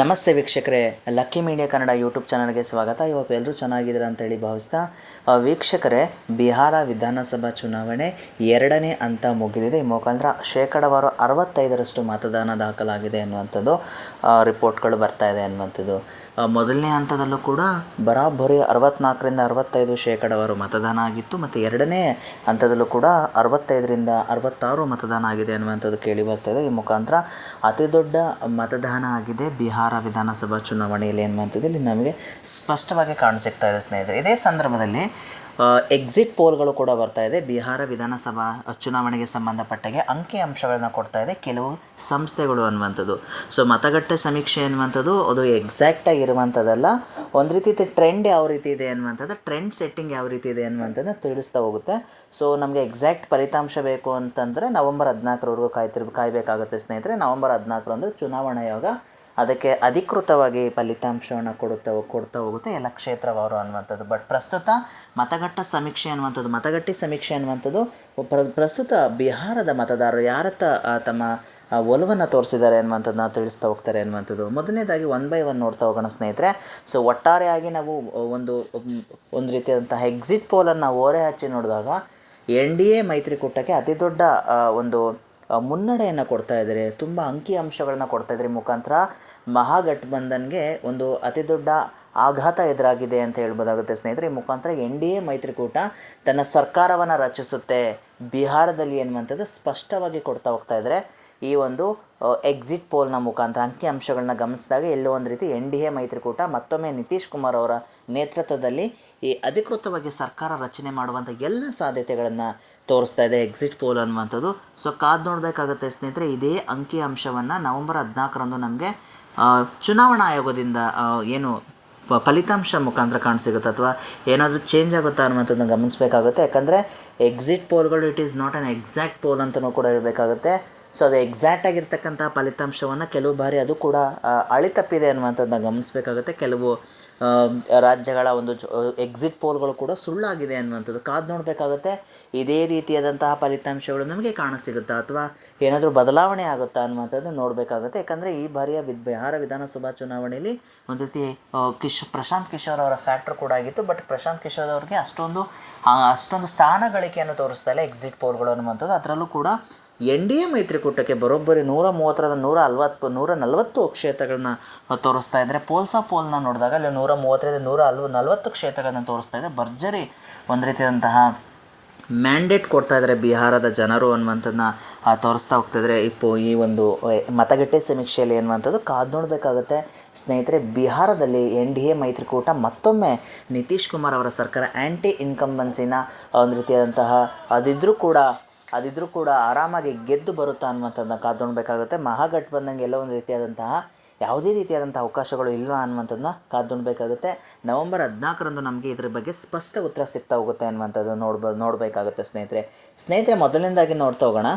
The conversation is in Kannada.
ನಮಸ್ತೆ ವೀಕ್ಷಕರೇ, ಲಕ್ಕಿ ಮೀಡಿಯಾ ಕನ್ನಡ ಯೂಟ್ಯೂಬ್ ಚಾನಲ್ಗೆ ಸ್ವಾಗತ. ಇವತ್ತು ಎಲ್ಲರೂ ಚೆನ್ನಾಗಿದ್ದೀರಾ ಅಂತೇಳಿ ಭಾವಿಸ್ತಾ ವೀಕ್ಷಕರೇ, ಬಿಹಾರ ವಿಧಾನಸಭಾ ಚುನಾವಣೆ ಎರಡನೇ ಹಂತ ಮುಗಿದಿದೆ. ಈ ಮುಖಾಂತರ ಶೇಕಡವಾರು ಅರವತ್ತೈದರಷ್ಟು ಮತದಾನ ದಾಖಲಾಗಿದೆ ಅನ್ನುವಂಥದ್ದು ರಿಪೋರ್ಟ್ಗಳು ಬರ್ತಾ ಇದೆ ಅನ್ನುವಂಥದ್ದು. ಮೊದಲನೇ ಹಂತದಲ್ಲೂ ಕೂಡ ಬರಾಬರಿ ಅರವತ್ನಾಲ್ಕರಿಂದ ಅರವತ್ತೈದು ಶೇಕಡಾವಾರು ಮತದಾನ ಆಗಿತ್ತು. ಮತ್ತು ಎರಡನೇ ಹಂತದಲ್ಲೂ ಕೂಡ ಅರವತ್ತೈದರಿಂದ ಅರವತ್ತಾರು ಮತದಾನ ಆಗಿದೆ ಅನ್ನುವಂಥದ್ದು ಕೇಳಿ ಇದೆ. ಈ ಮುಖಾಂತರ ಅತಿ ದೊಡ್ಡ ಮತದಾನ ಆಗಿದೆ ಬಿಹಾರ ವಿಧಾನಸಭಾ ಚುನಾವಣೆಯಲ್ಲಿ ಅನ್ನುವಂಥದ್ದು ಇಲ್ಲಿ ನಮಗೆ ಸ್ಪಷ್ಟವಾಗಿ ಕಾಣಸಿಗ್ತಾ ಇದೆ ಸ್ನೇಹಿತರೆ. ಇದೇ ಸಂದರ್ಭದಲ್ಲಿ ಎಕ್ಸಿಟ್ ಪೋಲ್ಗಳು ಕೂಡ ಬರ್ತಾ ಇದೆ. ಬಿಹಾರ ವಿಧಾನಸಭಾ ಚುನಾವಣೆಗೆ ಸಂಬಂಧಪಟ್ಟಾಗೆ ಅಂಕಿ ಅಂಶಗಳನ್ನ ಕೊಡ್ತಾ ಇದೆ. ಕೆಲವು ಸಂಸ್ಥೆಗಳು ಅನ್ನುವಂಥದ್ದು. ಸೊ ಮತಗಟ್ಟೆ ಸಮೀಕ್ಷೆ ಅನ್ನುವಂಥದ್ದು ಅದು ಎಕ್ಸಾಕ್ಟಾಗಿ ಇರುವಂಥದ್ದಲ್ಲ. ಒಂದು ರೀತಿ ಟ್ರೆಂಡ್ ಯಾವ ರೀತಿ ಇದೆ ಅನ್ನುವಂಥದ್ದು ಟ್ರೆಂಡ್ ಸೆಟ್ಟಿಂಗ್ ಯಾವ ರೀತಿ ಇದೆ ಅನ್ನುವಂಥದ್ದು ತಿಳಿಸ್ತಾ ಹೋಗುತ್ತೆ. ಸೊ ನಮಗೆ ಎಕ್ಸಾಕ್ಟ್ ಫಲಿತಾಂಶ ಬೇಕು ಅಂತಂದರೆ ನವಂಬರ್ ಹದಿನಾಲ್ಕರವರೆಗೂ ಕಾಯ್ತಿರ್, ಕಾಯಬೇಕಾಗುತ್ತೆ ಸ್ನೇಹಿತರೆ. ನವಂಬರ್ ಹದಿನಾಲ್ಕರಂದು ಚುನಾವಣಾ ಆಯೋಗ ಅದಕ್ಕೆ ಅಧಿಕೃತವಾಗಿ ಫಲಿತಾಂಶವನ್ನು ಕೊಡುತ್ತಾ ಕೊಡ್ತಾ ಹೋಗುತ್ತೆ, ಎಲ್ಲ ಕ್ಷೇತ್ರವಾರು ಅನ್ನುವಂಥದ್ದು. ಬಟ್ ಪ್ರಸ್ತುತ ಮತಗಟ್ಟ ಸಮೀಕ್ಷೆ ಅನ್ನುವಂಥದ್ದು, ಮತಗಟ್ಟೆ ಸಮೀಕ್ಷೆ ಅನ್ನುವಂಥದ್ದು, ಪ್ರ, ಪ್ರಸ್ತುತ ಬಿಹಾರದ ಮತದಾರರು ಯಾರತ್ತ ತಮ್ಮ ಒಲವನ್ನು ತೋರಿಸಿದ್ದಾರೆ ಅನ್ನುವಂಥದ್ದನ್ನ ತಿಳಿಸ್ತಾ ಹೋಗ್ತಾರೆ ಅನ್ನುವಂಥದ್ದು. ಮೊದಲನೇದಾಗಿ ಒನ್ ಬೈ ಒನ್ ನೋಡ್ತಾ ಹೋಗೋಣ ಸ್ನೇಹಿತರೆ. ಸೊ ಒಟ್ಟಾರೆಯಾಗಿ ನಾವು ಒಂದು ಒಂದು ರೀತಿಯಾದಂತಹ ಎಕ್ಸಿಟ್ ಪೋಲನ್ನು ಓರೆ ಹಚ್ಚಿ ನೋಡಿದಾಗ, ಎನ್ ಡಿ ಎ ಮೈತ್ರಿಕೂಟಕ್ಕೆ ಅತಿ ದೊಡ್ಡ ಒಂದು ಮುನ್ನಡೆಯನ್ನು ಕೊಡ್ತಾ ಇದ್ದಾರೆ. ತುಂಬ ಅಂಕಿ ಅಂಶಗಳನ್ನ ಕೊಡ್ತಾ ಇದ್ದಾರೆ. ಮುಖಾಂತರ ಮಹಾಗಠಬಂಧನ್ಗೆ ಒಂದು ಅತಿ ದೊಡ್ಡ ಆಘಾತ ಎದುರಾಗಿದೆ ಅಂತ ಹೇಳ್ಬೋದಾಗುತ್ತೆ ಸ್ನೇಹಿತರೆ. ಈ ಮುಖಾಂತರ ಎನ್ ಡಿ ಎ ಮೈತ್ರಿಕೂಟ ತನ್ನ ಸರ್ಕಾರವನ್ನು ರಚಿಸುತ್ತೆ. ಬಿಹಾರದಲ್ಲಿ ಎನ್ನುವಂಥದ್ದು ಸ್ಪಷ್ಟವಾಗಿ ಕೊಡ್ತಾ ಹೋಗ್ತಾ ಇದ್ದರೆ ಈ ಒಂದು ಎಕ್ಸಿಟ್ ಪೋಲ್ನ ಮುಖಾಂತರ ಅಂಕಿ ಅಂಶಗಳನ್ನ ಗಮನಿಸಿದಾಗ ಎಲ್ಲೋ ಒಂದು ರೀತಿ ಎನ್ ಡಿ ಎ ಮೈತ್ರಿಕೂಟ ಮತ್ತೊಮ್ಮೆ ನಿತೀಶ್ ಕುಮಾರ್ ಅವರ ನೇತೃತ್ವದಲ್ಲಿ ಈ ಅಧಿಕೃತವಾಗಿ ಸರ್ಕಾರ ರಚನೆ ಮಾಡುವಂಥ ಎಲ್ಲ ಸಾಧ್ಯತೆಗಳನ್ನು ತೋರಿಸ್ತಾ ಇದೆ ಎಕ್ಸಿಟ್ ಪೋಲ್ ಅನ್ನುವಂಥದ್ದು. ಸೊ ಕಾದು ನೋಡಬೇಕಾಗುತ್ತೆ ಸ್ನೇಹಿತರೆ, ಇದೇ ಅಂಕಿ ಅಂಶವನ್ನು ನವೆಂಬರ್ ಹದಿನಾಲ್ಕರಂದು ನಮಗೆ ಚುನಾವಣಾ ಆಯೋಗದಿಂದ ಏನು ಫಲಿತಾಂಶ ಮುಖಾಂತರ ಕಾಣಸಿಗುತ್ತೆ ಅಥವಾ ಏನಾದರೂ ಚೇಂಜ್ ಆಗುತ್ತಾ ಅನ್ನುವಂಥದ್ದನ್ನು ಗಮನಿಸಬೇಕಾಗುತ್ತೆ. ಯಾಕಂದರೆ exit ಪೋಲ್ಗಳು it is not an exact poll ಅಂತಲೂ ಕೂಡ ಇರಬೇಕಾಗುತ್ತೆ ಸೊ ಅದು ಎಕ್ಸಾಕ್ಟ್ ಆಗಿರ್ತಕ್ಕಂಥ ಫಲಿತಾಂಶವನ್ನು ಕೆಲವು ಬಾರಿ ಅದು ಕೂಡ ಅಳಿತಪ್ಪಿದೆ ಅನ್ನುವಂಥದ್ದನ್ನ ಗಮನಿಸಬೇಕಾಗುತ್ತೆ. ಕೆಲವು ರಾಜ್ಯಗಳ ಒಂದು ಎಕ್ಸಿಟ್ ಪೋಲ್ಗಳು ಕೂಡ ಸುಳ್ಳಾಗಿದೆ ಅನ್ನುವಂಥದ್ದು ಕಾದು ನೋಡಬೇಕಾಗುತ್ತೆ. ಇದೇ ರೀತಿಯಾದಂತಹ ಫಲಿತಾಂಶಗಳು ನಮಗೆ ಕಾಣಸಿಗುತ್ತಾ ಅಥವಾ ಏನಾದರೂ ಬದಲಾವಣೆ ಆಗುತ್ತಾ ಅನ್ನುವಂಥದ್ದು ನೋಡಬೇಕಾಗುತ್ತೆ. ಯಾಕಂದರೆ ಈ ಬಾರಿಯ ವಿದ್, ಬಿಹಾರ ವಿಧಾನಸಭಾ ಚುನಾವಣೆಯಲ್ಲಿ ಒಂದು ರೀತಿ ಕಿಶ್, ಪ್ರಶಾಂತ್ ಕಿಶೋರ್ ಅವರ ಫ್ಯಾಕ್ಟ್ರ್ ಕೂಡ ಆಗಿತ್ತು. ಬಟ್ ಪ್ರಶಾಂತ್ ಕಿಶೋರ್ ಅವ್ರಿಗೆ ಅಷ್ಟೊಂದು ಅಷ್ಟೊಂದು ಸ್ಥಾನ ಗಳಿಕೆಯನ್ನು ತೋರಿಸ್ತಾ ಇಲ್ಲ ಎಕ್ಸಿಟ್ ಪೋಲ್ಗಳು ಅನ್ನುವಂಥದ್ದು. ಅದರಲ್ಲೂ ಕೂಡ ಎನ್ ಡಿ ಎ ಮೈತ್ರಿಕೂಟಕ್ಕೆ ಬರೋಬ್ಬರಿ ನೂರ ಮೂವತ್ತರಿಂದ ನೂರ ಅಲ್ವತ್ತು, ನೂರ ನಲವತ್ತು ಕ್ಷೇತ್ರಗಳನ್ನ ತೋರಿಸ್ತಾ ಇದ್ದಾರೆ ಪೋಲ್ಸಾ ಪೋಲ್ನ ನೋಡಿದಾಗ ಅಲ್ಲಿ ನೂರ ಮೂವತ್ತರಿಂದ ನೂರ ಅಲ್ವ ನಲವತ್ತು ಕ್ಷೇತ್ರಗಳನ್ನು ತೋರಿಸ್ತಾ ಇದೆ. ಭರ್ಜರಿ ಒಂದು ರೀತಿಯಾದಂತಹ ಮ್ಯಾಂಡೇಟ್ ಕೊಡ್ತಾ ಇದ್ದಾರೆ ಬಿಹಾರದ ಜನರು ಅನ್ನುವಂಥದ್ದನ್ನ ತೋರಿಸ್ತಾ ಹೋಗ್ತಿದ್ರೆ ಇಪ್ಪು ಈ ಒಂದು ಮತಗಟ್ಟೆ ಸಮೀಕ್ಷೆಯಲ್ಲಿ ಅನ್ನುವಂಥದ್ದು ಕಾದು ನೋಡಬೇಕಾಗುತ್ತೆ. ಸ್ನೇಹಿತರೆ, ಬಿಹಾರದಲ್ಲಿ ಎನ್ ಡಿ ಎ ಮೈತ್ರಿಕೂಟ ಮತ್ತೊಮ್ಮೆ ನಿತೀಶ್ ಕುಮಾರ್ ಅವರ ಸರ್ಕಾರ ಆ್ಯಂಟಿ ಇನ್ಕಂಬನ್ಸಿನ ಒಂದು ರೀತಿಯಾದಂತಹ ಅದಿದ್ದರೂ ಕೂಡ ಅದಿದ್ರೂ ಕೂಡ ಆರಾಮಾಗಿ ಗೆದ್ದು ಬರುತ್ತಾ ಅನ್ನುವಂಥದ್ದನ್ನ ಕಾದುಣ್ಬೇಕಾಗುತ್ತೆ ಮಹಾಗಠಬಂಧನ್ಗೆ ಎಲ್ಲ ಒಂದು ರೀತಿಯಾದಂತಹ, ಯಾವುದೇ ರೀತಿಯಾದಂಥ ಅವಕಾಶಗಳು ಇಲ್ವಾ ಅನ್ನುವಂಥದ್ದನ್ನ ಕಾದುಣ್ಬೇಕಾಗುತ್ತೆ ನವಂಬರ್ ಹದಿನಾಲ್ಕರಂದು ನಮಗೆ ಇದ್ರ ಬಗ್ಗೆ ಸ್ಪಷ್ಟ ಉತ್ತರ ಸಿಗ್ತಾ ಹೋಗುತ್ತೆ ಅನ್ನುವಂಥದ್ದು ನೋಡ್ಬ, ನೋಡಬೇಕಾಗುತ್ತೆ ಸ್ನೇಹಿತರೆ. ಸ್ನೇಹಿತರೆ, ಮೊದಲನೇದಾಗಿ ನೋಡ್ತಾ ಹೋಗೋಣ.